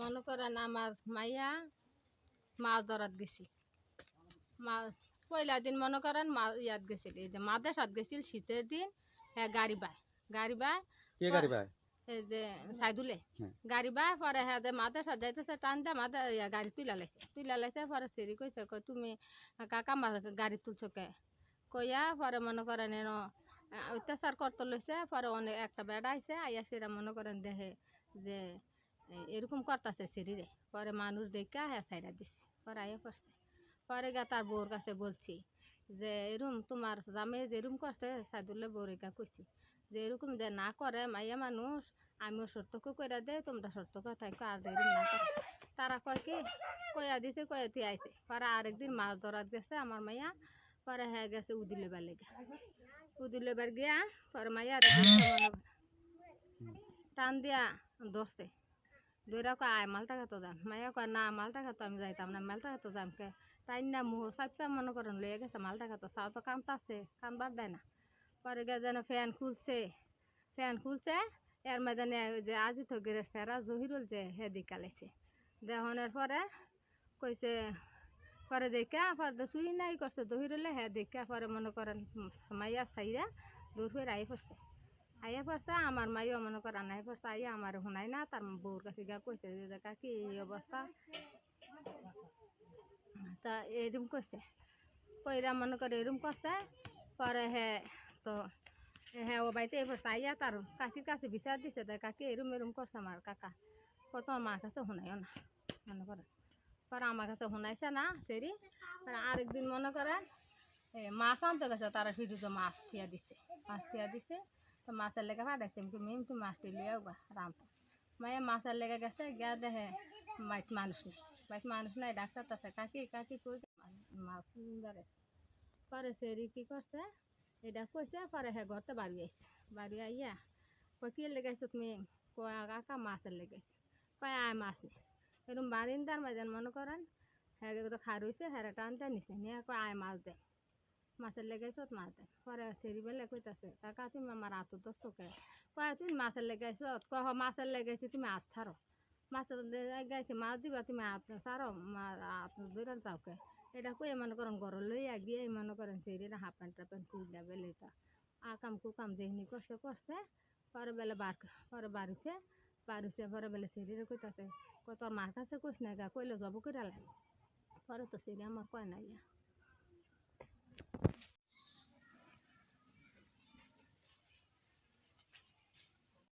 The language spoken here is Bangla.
মনে করেন আমার মাইয়া মাছ ধরাত গেছি মাছ পয়লা দিন মনে করেন মা ইয়াত গেছিল। এই যে মাদেশাত গেছিল শীতের দিন হ্যাঁ গাড়ি বায় গাড়ি কে গাড়ি এই যে সাইদুলে। হ্যাঁ। গাড়ি পরে হ্যাঁ যে মাদেশাত যাইতেছে টান দিয়ে মাদে গাড়ি তুলা লাইছে। তুলা লাইছে পরে সেরি কইছে কই তুমি কাকা মা গাড়ি তুলছো কে? কইয়া পরে মনে করেন এন অত্যাচার করতে লইছে। পরে অনেক একটা বেড়া আইছে আইয়া সেরা মনে করেন দেখে যে এরকম করতেছে সিঁড়িরে পরে মানুষ দেখা হ্যাঁ সাইডা দিছে। পরে আইয়া পড়ছে। পরে গা তার বউর কাছে বলছি যে এরকম তোমার জামে যে এরকম করছে সাইদুল্লে বউরিকা কইছি যে এরকম যে না করে মাইয়া মানুষ আমিও সত্যকে কইরা দে তোমরা সত্যকে থাকো আর এরকম না করে। তারা কয় কি কইয়া দিছে তুই আইছে। পরে আরেকদিন মাছ ধরাত গেছে আমার মাইয়া। পরে হ্যাঁ গেছে উদিলে বেলে উদিলে বার গিয়া পরে মাইয়া টান দিয়া ধরছে। দইরা কয়, আয়, মালটা খাতো যাম মাইয়া কয়, না, মালটা খাতো আমি যাইতাম না, মালটা খাতো যাম কে? তাই না, মুহ সাপসা মনে করেন লয়ে গেছে, মালটা খাতো চাও তো কামতাছে কামবার দেয় না। পরে গে যেন ফ্যান খুলছে ফ্যান খুলছে, এর মধ্যে যে আজি তো গেরে সেরা জহিরুল যে, হে দিকালেছে দেহনের পরে কইছে, পরে দেখা পরে শুই নাই করছে, জহিরুলে হে দেখা পরে মনে করেন, মাইয়া সাইরা দূর ফের আই পড়ছে। আইয়া পড়ছে, আমার মাইও মনে করেন আই পড়ছে আইয়া আমার শুনাই না, তার বউর কাছে গিয়া কইছে যে দেখা কি এই অবস্থা। তা এরম করছে, কইরা মনে করে এরম করছে, পরে হে তো হ্যাঁ ও বাড়িতে এবার চাইয়া তার কাকির কাছে বিচার দিছে তাই কাকি এরম এরম করছে আমার কাকা। কত মার কাছে শুনাইও না, মনে করে। পরে আমার কাছে শুনাইছে না সেরি পরে আরেকদিন মনে করে মাছ আনতে গেছে, তারা ফিরুজো মাছ ঠিয়া দিছে, মাছ ঠিয়া দিছে তো মাছের লেগে ফাটাইছে আমি মিম তুই মাছটি লিয়ে গা রাম মায়ে মাছের লেগে গেছে গিয়া দেখে মাইট মানুষ নেই মাইট মানুষ নাই ডাক্তার তাছে কাকি কাকি কই মাছ বেড়ে পরে সেরি কি করছে এটা কইছে পরে হ্যাঁ ঘরতে বাড়ি আইছে বাড়ি আইয়া কই কি লেগাইছো তুমি কয় কাকা মাছের লেগাইছে কয় আয় মাছ নেই এরকম বারিন্দার মাঝে মনে করেন হ্যাঁ তো খার হয়েছে হ্যাঁ টানতে নিছে নিয়ে কয় আয় মাছ দে মাছের লেগাইছত মাছ দে পরে সেরি বেলে কইতাছে কাকা তুমি আমার আতো দোস্ত কে কয় তুমি মাছের লেগাইছত কয় হ মাছের লেগাইছে তুমি হাত ছাড়ো মাছের লেগাইছে মাছ দিবা তুমি হাত ছাড়ো হাত দূরে যাও কে এটা কই মনে করেন ঘর লইয়া গিয়ে মনে করেন সেরি না হাফ প্যান্ট প্যান্ট খুললা বেলেটা আকাম কুকাম যেহিনি করছে করছে পরে বেলে বার পরে বাড়িছে বাড়িছে পরে বেলে সেরিরে কইতাছে কই তোর মার কাছে কইস না গা কইলে যাব করে লাগে পরে তো সেরি আমার কয় না ইয়া